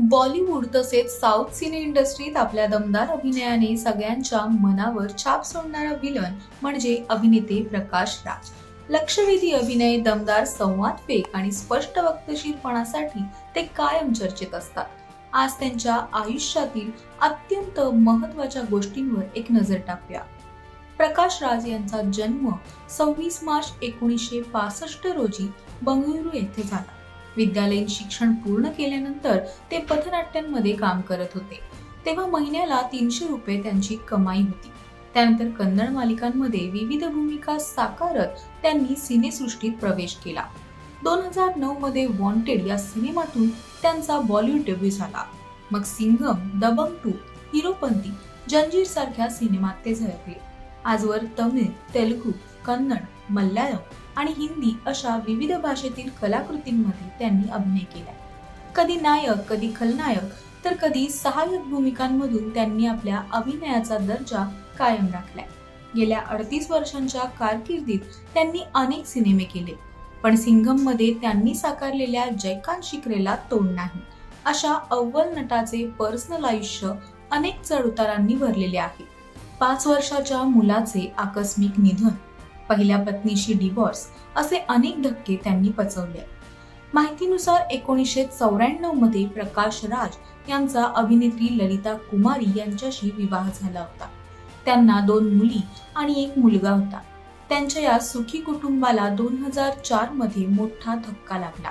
बॉलिवूड तसेच साऊथ सिने इंडस्ट्रीत आपल्या दमदार अभिनयाने सगळ्यांच्या मनावर छाप सोडणारा विलन म्हणजे अभिनेते प्रकाश राज. लक्षवेधी अभिनय दमदार संवाद फेक आणि स्पष्ट वक्तशीरपणासाठी ते कायम चर्चेत असतात. आज त्यांच्या आयुष्यातील अत्यंत महत्त्वाच्या गोष्टींवर एक नजर टाकूया. प्रकाश राज यांचा जन्म सव्वीस मार्च एकोणीसशे पासष्ट रोजी बंगळुरू येथे झाला. विद्यालयीन शिक्षण पूर्ण केल्यानंतर ते पथनाट्यांमध्ये काम करत होते. तेव्हा महिन्याला तीनशे रुपये त्यांची कमाई होती. त्यानंतर कन्नड मालिकांमध्ये विविध भूमिका साकारत त्यांनी सिनेसृष्टीत प्रवेश केला. दोन हजार नऊ मध्ये वॉन्टेड या सिनेमातून त्यांचा बॉलिवूड डेब्यू झाला. मग सिंघम दबंग टू हिरोपंती जंजीर सारख्या सिनेमात ते झळकले. आजवर तमिळ तेलुगू कन्नड मल्याळम आणि हिंदी अशा विविध भाषेतील कलाकृतींमध्ये त्यांनी अभिनय केला. कधी नायक कधी खलनायक तर कधी सहाय्यक भूमिकांमधून त्यांनी आपल्या अभिनयाचा दर्जा कायम राखलाय गेल्या अडतीस वर्षांच्या कारकिर्दीत त्यांनी अनेक सिनेमे केले पण सिंघममध्ये त्यांनी साकारलेल्या जयकांत शिकरेला तोंड नाही. अशा अव्वल नटाचे पर्सनल आयुष्य अनेक चढउतारांनी भरलेले आहे. पाच वर्षाच्या मुलाचे आकस्मिक निधन पहिल्या पत्नीशी डिवॉर्स असे अनेक धक्के त्यांनी पचवले. माहितीनुसार एकोणीसशे चौऱ्याण्णवमध्ये प्रकाश राज यांचा अभिनेत्री ललिता कुमारी यांच्याशी विवाह झाला होता. त्यांना दोन मुली आणि एक मुलगा होता. त्यांच्या या सुखी कुटुंबाला दोन हजार चारमध्ये मोठा धक्का लागला.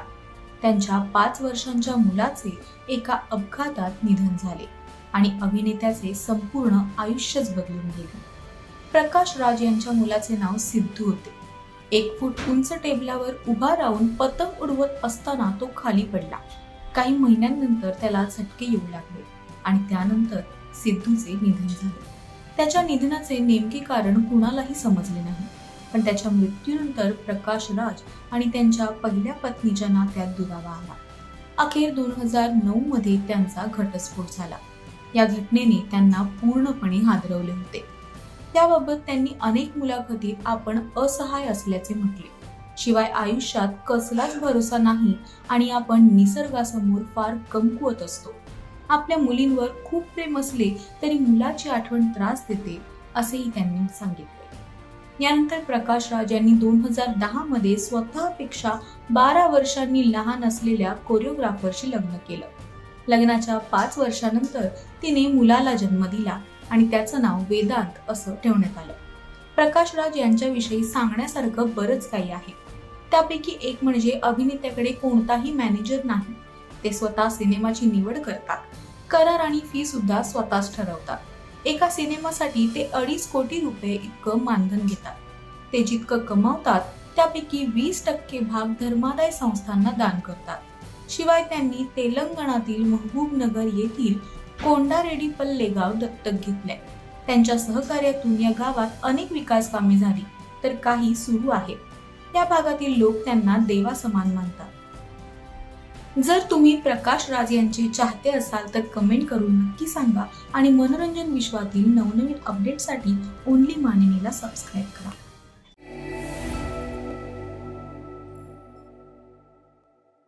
त्यांच्या पाच वर्षांच्या मुलाचे एका अपघातात निधन झाले आणि अभिनेत्याचे संपूर्ण आयुष्यच बदलून गेले. प्रकाश राज यांच्या मुलाचे नाव सिद्धू होते. एक फूट उंच टेबलावर उभा राहून पतंग उडवत असताना तो खाली पडला. काही महिन्यांनंतर त्याला झटके येऊ लागले आणि त्यानंतर सिद्धूचे निधन झाले. त्याच्या निधनाचे नेमके कारण कुणालाही समजले नाही. पण त्याच्या मृत्यूनंतर प्रकाश राज आणि त्यांच्या पहिल्या पत्नीच्या नात्यात दुरावा आला. अखेर दोन हजार नऊ मध्ये त्यांचा घटस्फोट झाला. या घटनेने त्यांना पूर्णपणे हादरवले होते. त्याबाबत त्यांनी अनेक मुलाखतीत आपण असहाय असल्याचे म्हटले. शिवाय आयुष्यात कसलाच भरोसा नाही आणि आपण निसर्गासमोर फार कमकुवत असतो. आपल्या मुलींवर खूप प्रेम असले तरी मुलाची आठवण त्रास देते असेही त्यांनी सांगितले. यानंतर प्रकाश राज यांनी दोन हजार दहा मध्ये स्वतःपेक्षा बारा वर्षांनी लहान असलेल्या कोरिओग्राफरशी लग्न केलं. लग्नाच्या पाच वर्षानंतर तिने मुलाला जन्म दिला. आणि त्याचं नाव वेदांत असं ठेवण्यात आलं. प्रकाश राज यांच्याविषयी सांगण्यासारखं बरंच काही आहे. त्यापैकी एक म्हणजे अभिनेत्याकडे कोणताही मॅनेजर नाही. ते स्वतः सिनेमाची निवड करतात. करार आणि फी सुद्धा स्वतःच ठरवतात. एका सिनेमासाठी ते अडीच कोटी रुपये इतकं मानधन घेतात. ते जितकं कमावतात त्यापैकी वीस टक्के भाग धर्मादाय संस्थांना दान करतात. शिवाय त्यांनी तेलंगणातील महबूबनगर येथील कोंडारेडी पल्ले गाव दत्तक घेतले त्यांच्या सहकार्यातून या गावात अनेक विकास कामे झाली तर काही सुरू आहेत त्या भागातील लोक त्यांना देवा समान मानतात. जर तुम्ही प्रकाश राज यांचे चाहते असाल तर कमेंट करून नक्की सांगा आणि मनोरंजन विश्वातील नवनवीन अपडेटसाठी ओनली मानिनीला सबस्क्राईब करा.